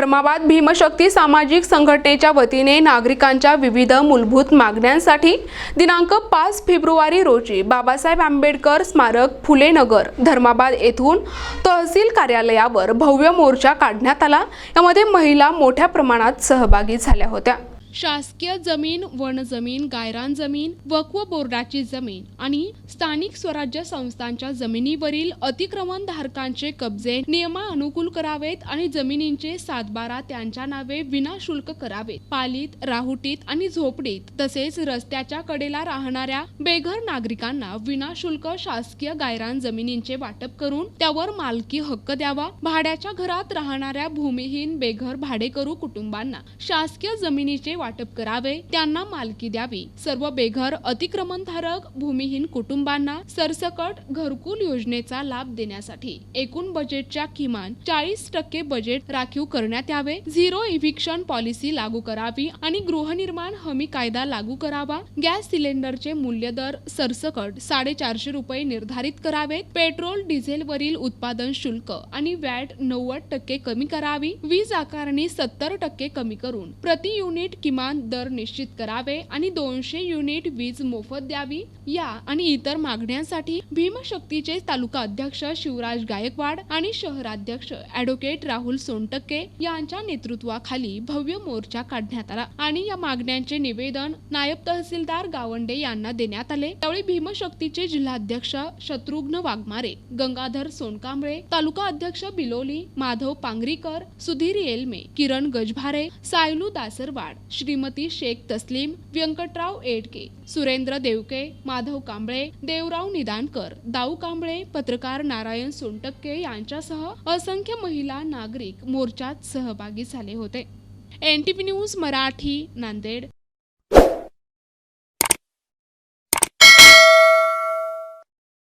धर्माबाद भीमशक्ती सामाजिक संघटनेच्या वतीने नागरिकांच्या विविध मूलभूत मागण्यांसाठी दिनांक पाच फेब्रुवारी रोजी बाबासाहेब आंबेडकर स्मारक फुले नगर धर्माबाद येथून तहसील कार्यालयावर भव्य मोर्चा काढण्यात आला. यामध्ये महिला मोठ्या प्रमाणात सहभागी झाल्या होत्या. शासकीय जमीन वन जमीन गायरान जमीन वक्व बोर्डाची जमीन आणि स्थानिक स्वराज्य संस्थांच्या जमिनीवरील अतिक्रमण धारकांचे कब्जे नियमानुकूल करावेत आणि जमिनींचे सातबारा त्यांच्या नावे विनाशुल्क करावेत. पालीत राहुटीत आणि झोपडीत तसेच रस्त्याच्या कडेला राहणाऱ्या बेघर नागरिकांना विनाशुल्क शासकीय गायरान जमिनींचे वाटप करून त्यावर मालकी हक्क द्यावा. भाड्याच्या घरात राहणाऱ्या भूमिहीन बेघर भाडेकरू कुटुंबांना शासकीय जमिनीचे वाटप करावे त्यांना मालकी द्यावी. सर्व बेघर अतिक्रमणधारक भूमिहीन कुटुंबांना सरसकट घरकुल योजनेचा लाभ देण्यासाठी एकूण बजेटच्या किमान चाळीस टक्के बजेट राखीव करण्यात यावे. झिरो इव्हिक्शन पॉलिसी लागू करावी आणि गृहनिर्माण हमी कायदा लागू करावा. गॅस सिलेंडरचे मूल्य दर सरसकट साडेचारशे रुपये निर्धारित करावेत पेट्रोल डिझेलवरील उत्पादन शुल्क आणि वॅट नव्वद टक्के कमी करावी. वीज आकारणी सत्तर टक्के कमी करून प्रति युनिट किमान दर निश्चित करावे आणि दोनशे युनिट वीज मोफत द्यावी. या आणि इतर मागण्यांसाठी भीमशक्तीचे तालुका अध्यक्ष शिवराज गायकवाड आणि शहराध्यक्ष ऍडव्होकेट राहुल सोनटक्के यांच्या नेतृत्वाखाली भव्य मोर्चा काढण्यात आला आणि या मागण्यांचे निवेदन नायब तहसीलदार गावंडे यांना देण्यात आले. त्यावेळी भीमशक्तीचे जिल्हाध्यक्ष शत्रुघ्न वाघमारे गंगाधर सोनकांबळे तालुका अध्यक्ष बिलोली माधव पांगरीकर सुधीर येलमे किरण गजभारे सायलू दासरवाड श्रीमती शेख तस्लीम व्यंकटराव एडके सुरेंद्र देवके माधव कांबळे देवराव निदानकर दाऊ कांबळे पत्रकार नारायण सोनटक्के यांच्यासह असंख्य महिला नागरिक मोर्चात सहभागी झाले होते. N T P news Marathi Nanded.